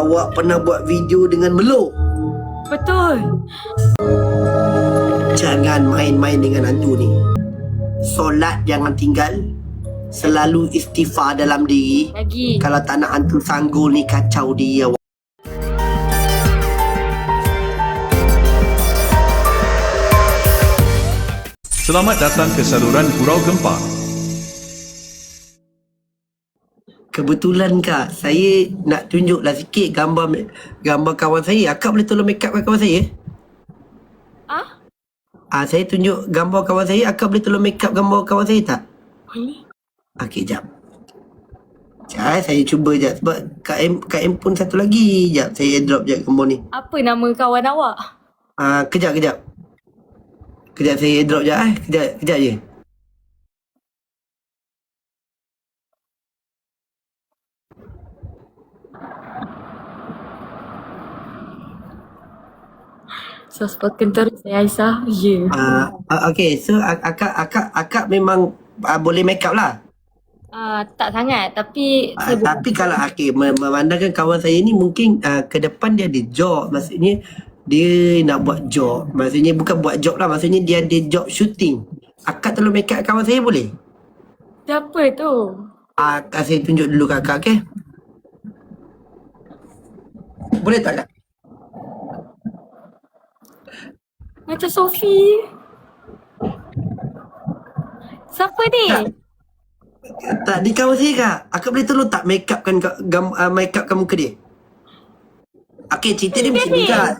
awak pernah buat video dengan meluk. Betul. Jangan main-main dengan hantu ni. Solat jangan tinggal. Selalu istighfar dalam diri. Lagi. Kalau tak nak hantu sanggul ni kacau dia. Selamat datang ke saluran Gurau Gempa. Kebetulan kak, saya nak tunjuklah sikit gambar gambar kawan saya. Akak boleh tolong make up kawan saya? Ah? Ah, saya tunjuk gambar kawan saya. Akak boleh tolong make up gambar kawan saya tak? Boleh. Okey, jap. Jap, saya cuba jap. Sebab Kak M, pun satu lagi. Jap, saya drop jap gambar ni. Apa nama kawan awak? Ah, kejap, kejap. Kejap, saya drop jap eh. Kejap, kejap je. So spoken terus saya Aisyah. Ya. Yeah. Ah, ah, okey, so ak- akak akak akak memang ah, boleh make up lah. Uh, tak sangat tapi Ah, saya buat tapi kalau okey mem- memandangkan kawan saya ni mungkin ah, ke depan dia ada job. Maksudnya dia nak buat job. Maksudnya bukan buat job lah. Maksudnya dia ada job shooting. Akak tolong make up kawan saya boleh? siapa tu? Ah, kak saya tunjuk dulu kakak, okey? Boleh tak kak? Macam Sophie. Siapa ni? Tak. Tak, di kawan saya kak. Akak boleh tolong tak make upkan ka- gam, uh, make upkan muka dia? Okey, cerita dia macam ni Dia ni. kak.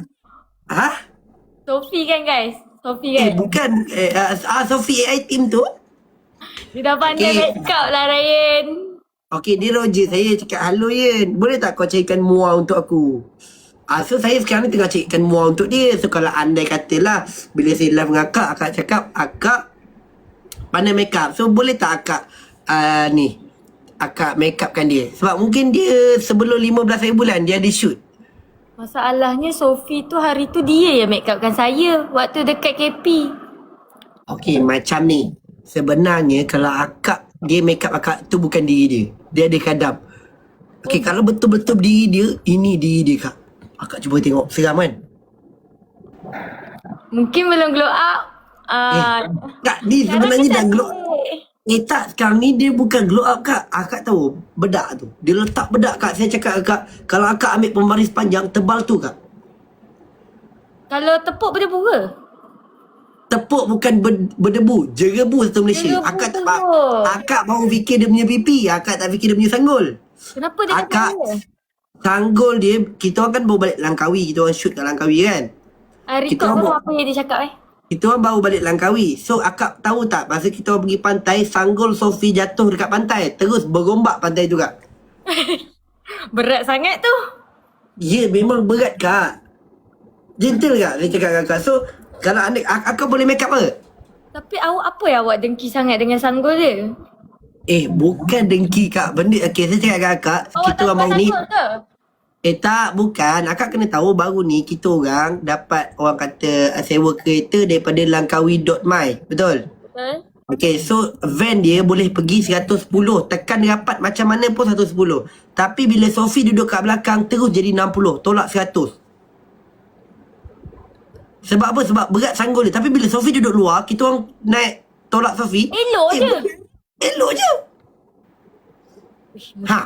Ha? Sophie kan guys? Sophie Eh, kan? bukan. Eh, uh, ah, Sophie AI team tu. Dia dah pandai Okay. make up lah Ryan. Okey, dia Roger. Saya cakap, hello Yen. Boleh tak kau carikan mua untuk aku? Ah, so saya sekarang ni tengah carikan mua untuk dia. So kalau andai katalah, bila saya live dengan akak, akak cakap, akak pandai make up. So boleh tak akak uh, ni, akak make upkan dia? Sebab mungkin dia sebelum 15 hari bulan, dia ada shoot. Masalahnya Sophie tu hari tu dia yang make upkan saya waktu dekat KP. Okey, macam ni. Sebenarnya kalau akak, dia make up akak tu bukan diri dia. Dia ada kadam. Okey, kalau betul-betul diri dia, ini diri dia kak. Akak cuba tengok. Seram kan? Mungkin belum glow up. Ah, Kak, ni sekarang sebenarnya dah glow cek. Eh tak, sekarang ni dia bukan glow up kak. Akak tahu, bedak tu. Dia letak bedak kak. Saya cakap akak, kalau akak ambil pembaris panjang, tebal tu kak. Kalau tepuk berdebu ke? Tepuk bukan ber, berdebu, jerebu satu Malaysia. Jerebu akak tak akak baru fikir dia punya pipi, akak tak fikir dia punya sanggul. Kenapa dia Akak kata dia? Sanggul dia, kita orang kan baru balik Langkawi, kita orang shoot kat Langkawi kan. Ah, Kita orang buat- apa yang dia cakap eh. Kita orang baru balik Langkawi. So akak tahu tak, masa kita orang pergi pantai, Sanggul Sofi jatuh dekat pantai. Terus bergombak pantai tu kak. Berat sangat tu. Ya, memang berat kak. Gentle kak, saya cakap kakak. So, kalau anda, ak- akak boleh make up ke? Tapi awak apa yang awak dengki sangat dengan sanggul dia? Eh, bukan dengki kak. Benda, okay, saya cakap kakak. Awak kita orang baru buat ni. ke? Eh tak, bukan. Akak kena tahu baru ni kita orang dapat orang kata uh, sewa kereta daripada langkawi.my. Betul? Betul? Okay, so van dia boleh pergi 110. Tekan rapat macam mana pun 110. Tapi bila Sofi duduk kat belakang, terus jadi 60. Tolak 100. Sebab apa? Sebab berat sanggul dia. Tapi bila Sofi duduk luar, kita orang naik tolak Sofi. Elok je. bukan. Elok je. Ha.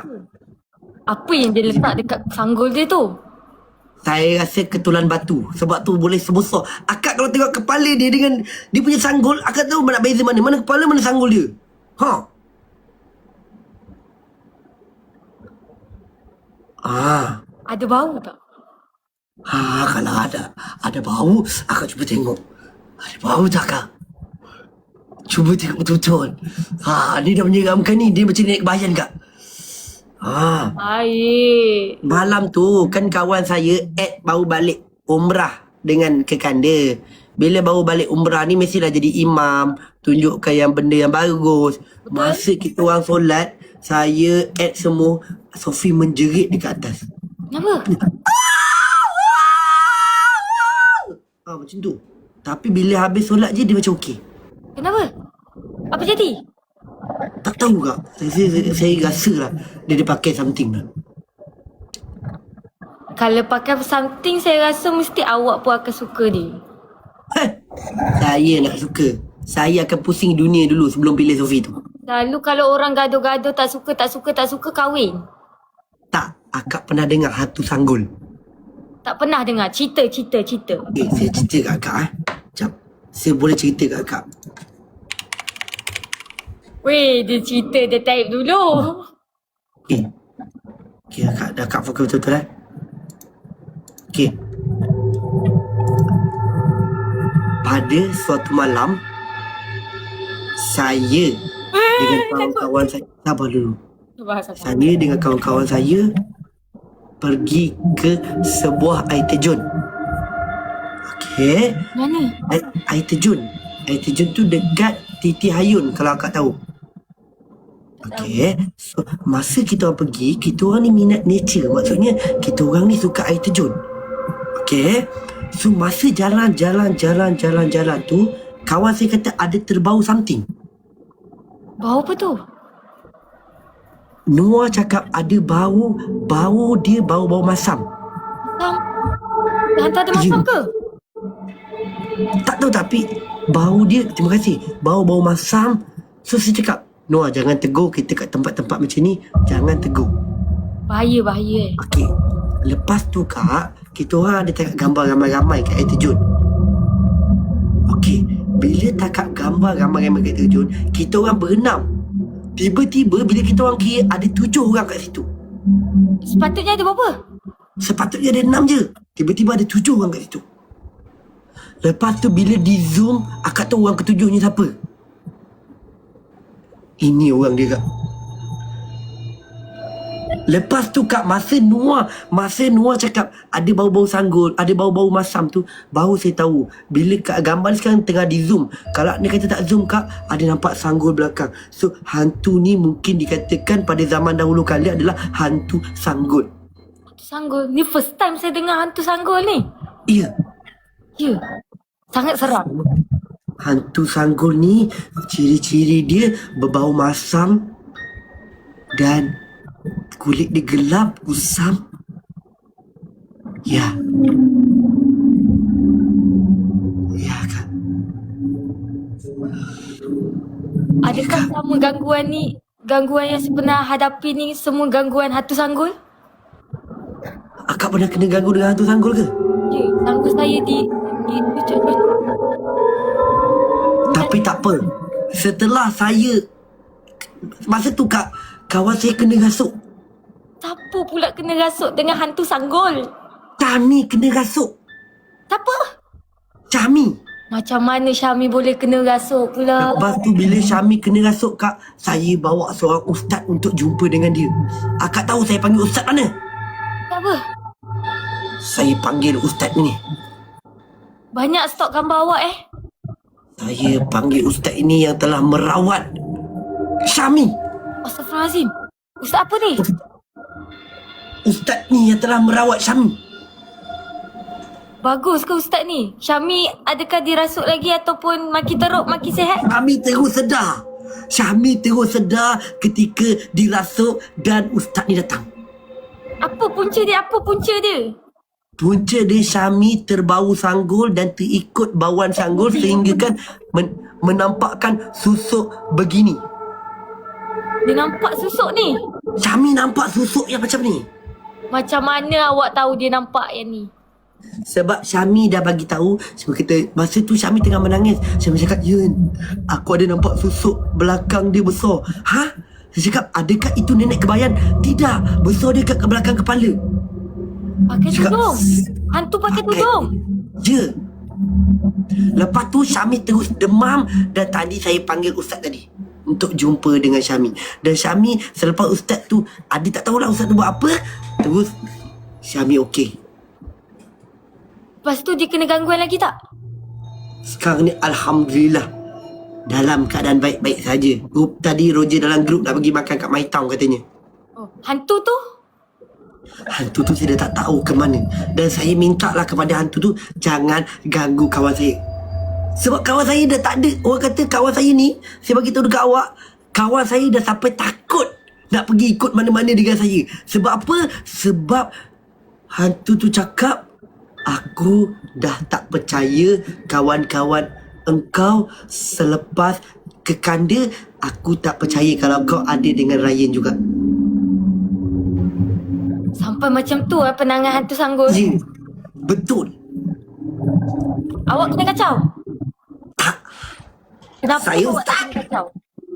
Apa yang dia letak dekat sanggul dia tu? Saya rasa ketulan batu. Sebab tu boleh sebesar. Akak kalau tengok kepala dia dengan dia punya sanggul, akak tahu nak beza mana. Mana kepala, mana sanggul dia. Ha. Ah. Ada bau tak? Ha, kalau ada ada bau, akak cuba tengok. Ada bau tak kak? Cuba tengok betul-betul. Ha, ni dah menyeramkan ni. Dia macam naik bayan kak. Ha. Air. Malam tu kan kawan saya Ed baru balik umrah dengan kekanda. Bila baru balik umrah ni mestilah jadi imam, tunjukkan yang benda yang bagus. Masa kita orang solat, saya Ed semua Sofi menjerit dekat atas. Kenapa? Ah macam tu. Tapi bila habis solat je dia macam okey. Kenapa? Apa jadi? Tak tahu kak. Saya, saya, saya rasa lah dia ada pakai something lah. Kalau pakai something saya rasa mesti awak pun akan suka dia. Heh, saya nak suka. Saya akan pusing dunia dulu sebelum pilih Sofi tu. Lalu kalau orang gaduh-gaduh tak suka, tak suka, tak suka kahwin. Tak, akak pernah dengar hantu sanggul. Tak pernah dengar cerita, cerita, cerita. Eh, saya cerita kat akak eh. Sekejap. Saya boleh cerita kat akak. Weh, dia cerita dia type dulu. Okay. Okay, akak dah akak fokus betul-betul eh. Okay. Pada suatu malam, saya dengan kawan-kawan saya, sabar dulu. Saya dengan kawan-kawan saya pergi ke sebuah air terjun. Okey, Mana? air, air terjun. Air terjun tu dekat Titi Hayun kalau akak tahu. Okey, so masa kita orang pergi, kita orang ni minat nature. Maksudnya kita orang ni suka air terjun. Okey, so masa jalan jalan jalan jalan jalan tu, kawan saya kata ada terbau something. Bau apa tu? Noah cakap ada bau, bau dia bau-bau masam. Masam. Hantar ada masam ke? Tak tahu tapi bau dia terima kasih. Bau-bau masam. So saya cakap, Noah jangan tegur kita kat tempat-tempat macam ni, jangan tegur. Bahaya, bahaya eh. Okey. Lepas tu kak, kita orang ada tengok gambar ramai-ramai kat air terjun. Okey, bila tangkap gambar ramai-ramai kat air terjun, kita orang berenam. Tiba-tiba bila kita orang kira ada tujuh orang kat situ. Sepatutnya ada berapa? Sepatutnya ada enam je. Tiba-tiba ada tujuh orang kat situ. Lepas tu bila di zoom, akak tahu orang ketujuhnya siapa. Ini orang dia kak. Lepas tu kak masa Noah Masa Noah cakap Ada bau-bau sanggul Ada bau-bau masam tu Baru saya tahu Bila kat gambar ni sekarang tengah di zoom Kalau ni kata tak zoom kak Ada nampak sanggul belakang So hantu ni mungkin dikatakan Pada zaman dahulu kali adalah Hantu sanggul sanggul. Ni first time saya dengar hantu sanggul ni. Ya Ya. Sangat seram. Hantu sanggul ni Ciri-ciri dia Berbau masam Dan Kulit dia gelap Kusam Ya Ya kan Adakah sama gangguan ni, gangguan yang pernah hadapi ni semua gangguan hantu sanggul? Akak pernah kena ganggu dengan hantu sanggul ke? Ya, sanggul saya di di cucuk Tapi tak apa Setelah saya Masa tu kak Kawan saya kena rasuk Siapa pula kena rasuk dengan hantu sanggul? Cami kena rasuk Siapa? Cami Macam mana Syami boleh kena rasuk pula? Lepas tu bila Syami kena rasuk kak Saya bawa seorang ustaz untuk jumpa dengan dia Akak tahu saya panggil ustaz mana? Siapa? Saya panggil ustaz ni Banyak stok gambar awak eh? Saya panggil ustaz ini yang telah merawat Syami Astaghfirullahaladzim. Ustaz apa ni? Ustaz ni yang telah merawat Syami Bagus ke ustaz ni? Syami adakah dirasuk lagi ataupun makin teruk, makin sihat? Syami terus sedar Syami terus sedar ketika dirasuk dan ustaz ni datang Apa punca dia? Apa punca dia? Punca dia Syami terbau sanggul dan terikut bauan sanggul sehingga kan men- menampakkan susuk begini. Dia nampak susuk ni. Syami nampak susuk yang macam ni. Macam mana awak tahu dia nampak yang ni? Sebab Syami dah bagi tahu Syami kata Masa tu Syami tengah menangis Syami cakap Yun Aku ada nampak susuk Belakang dia besar Ha? Saya cakap Adakah itu nenek kebayan? Tidak Besar dia kat belakang kepala Pakai Cakap, tudung. Hantu pakai tudung. Ya Lepas tu Syami terus demam Dan tadi saya panggil ustaz tadi Untuk jumpa dengan Syami Dan Syami selepas ustaz tu Adi tak tahulah ustaz tu buat apa Terus Syami okey Lepas tu dia kena gangguan lagi tak? Sekarang ni Alhamdulillah Dalam keadaan baik-baik saja. Grup tadi Roger dalam grup nak pergi makan kat My Town katanya Oh, hantu tu? Hantu tu saya tak tahu ke mana. Dan saya minta lah kepada hantu tu Jangan ganggu kawan saya. Sebab kawan saya dah tak ada. Orang kata kawan saya ni Saya bagi tahu dekat awak Kawan saya dah sampai takut Nak pergi ikut mana-mana dengan saya. Sebab apa? Sebab Hantu tu cakap, aku dah tak percaya kawan-kawan engkau selepas ke kanda, aku tak percaya kalau kau ada dengan Ryan juga. Sampai macam tu eh penangan hantu sanggul. Ya, betul. Awak kena kacau. Tak, Kenapa Saya awak tak tak. kena kacau?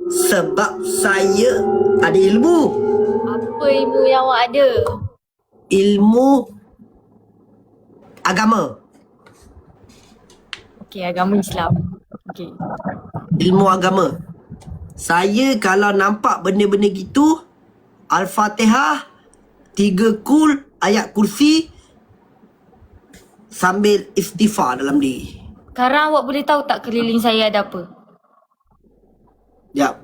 sebab saya ada ilmu. Apa ilmu yang awak ada? Ilmu agama. Okey, agama Islam. Okey. Ilmu agama. Saya kalau nampak benda-benda gitu, Al-Fatihah, tiga kul, ayat kursi, sambil istighfar dalam diri. Sekarang awak boleh tahu tak keliling saya ada apa? Jap.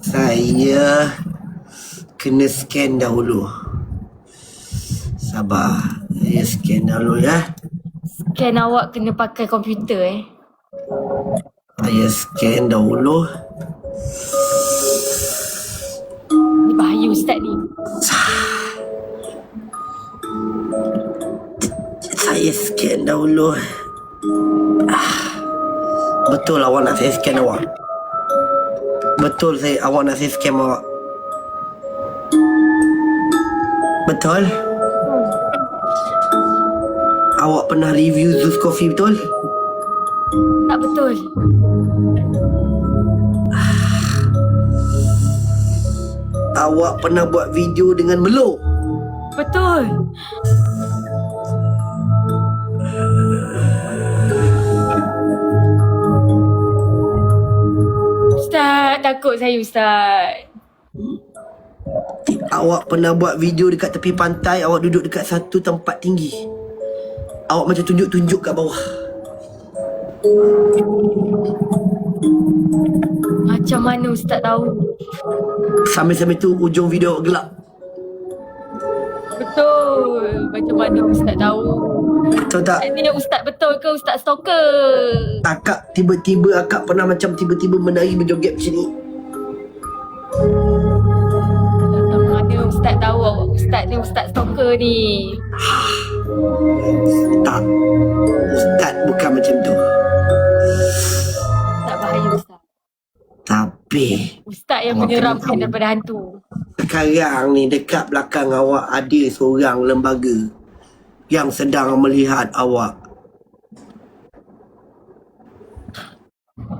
Saya kena scan dahulu. Sabar. Saya scan dahulu ya. Scan awak kena pakai komputer eh. Saya scan dahulu. Ustaz ni. Saya scan dahulu. Ah. Betul awak nak saya scan awak. Betul saya awak nak saya scan awak. Betul? Awak pernah review Zeus Coffee betul? Tak betul. Awak pernah buat video dengan Melo? Betul. Ustaz, takut saya Ustaz. Awak pernah buat video dekat tepi pantai Awak duduk dekat satu tempat tinggi Awak macam tunjuk-tunjuk kat bawah Macam mana Ustaz tahu? Sambil-sambil tu ujung video gelap Betul. Macam mana Ustaz tahu? Tahu tak? Ini Ustaz betul ke Ustaz stalker? Akak tiba-tiba akak pernah macam tiba-tiba menari berjoget macam ni mana Ustaz tahu awak Ustaz ni Ustaz stalker ni? Tak Ustaz bukan macam tu Tapi Ustaz yang menyeramkan daripada hantu. Sekarang ni dekat belakang awak ada seorang lembaga Yang sedang melihat awak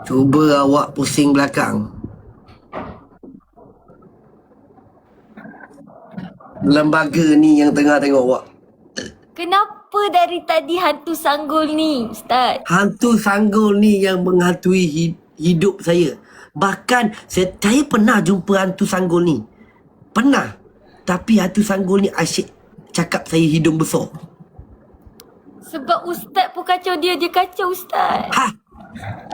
Cuba awak pusing belakang Lembaga ni yang tengah tengok awak Kenapa dari tadi hantu sanggul ni Ustaz? Hantu sanggul ni yang menghantui hi- hidup saya. Bahkan saya, saya pernah jumpa hantu sanggul ni. Pernah. Tapi hantu sanggul ni asyik cakap saya hidung besar. Sebab Ustaz pun kacau dia, dia kacau Ustaz. Ha!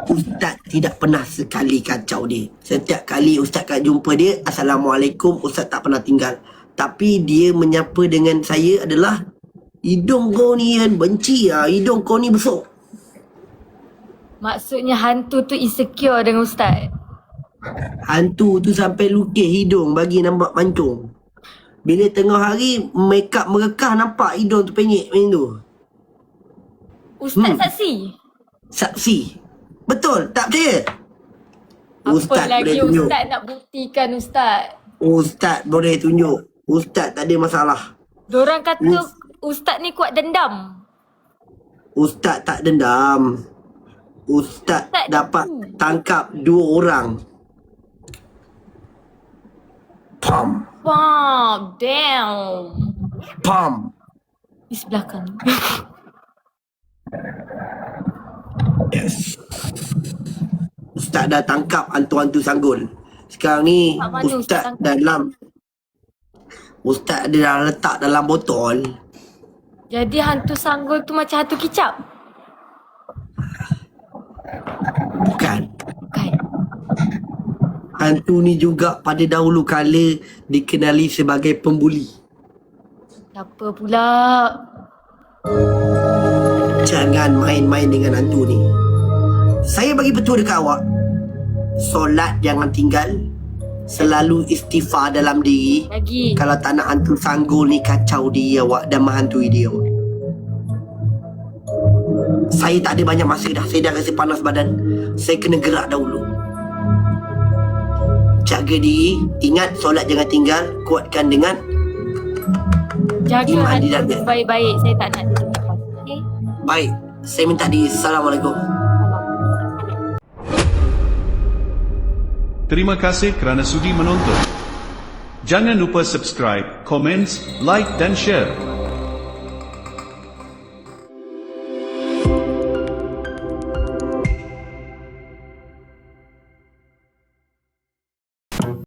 Ustaz tidak pernah sekali kacau dia. Setiap kali Ustaz kat jumpa dia, Assalamualaikum, Ustaz tak pernah tinggal. Tapi dia menyapa dengan saya adalah, hidung kau ni kan benci lah, hidung kau ni besar. Maksudnya hantu tu insecure dengan Ustaz. Hantu tu sampai lukis hidung bagi nampak mancung. Bila tengah hari, make up merekah nampak hidung tu penyek macam tu. Ustaz Hmm. saksi. Saksi. Betul, tak percaya? Apa lagi boleh tunjuk. Ustaz nak buktikan Ustaz? Ustaz boleh tunjuk. Ustaz tak ada masalah. Diorang kata Ust- Ustaz ni kuat dendam. Ustaz tak dendam. Ustaz Tak dapat tangkap dua orang. Pam, Wow, damn. pam. Di sebelah kan. Yes. Ustaz dah tangkap hantu-hantu sanggul. Sekarang ni mana Ustaz Ustaz tangkap? dalam Ustaz dia dah letak dalam botol. Jadi hantu sanggul tu macam hantu kicap? Bukan. Hantu ni juga pada dahulu kala dikenali sebagai pembuli. Siapa pula? Jangan main-main dengan hantu ni. Saya bagi petua dekat awak. Solat jangan tinggal. Selalu istighfar dalam diri. Lagi. Kalau tak nak hantu sanggul ni kacau dia awak dan menghantui dia awak. Saya tak ada banyak masa dah. Saya dah rasa panas badan. Saya kena gerak dahulu. Jaga diri. Ingat solat jangan tinggal. Kuatkan dengan Jaga Iman hati di baik-baik. Saya tak nak. Okay? baik. Saya minta diri. Assalamualaikum. Terima kasih kerana sudi menonton. Jangan lupa subscribe, komen, like dan share.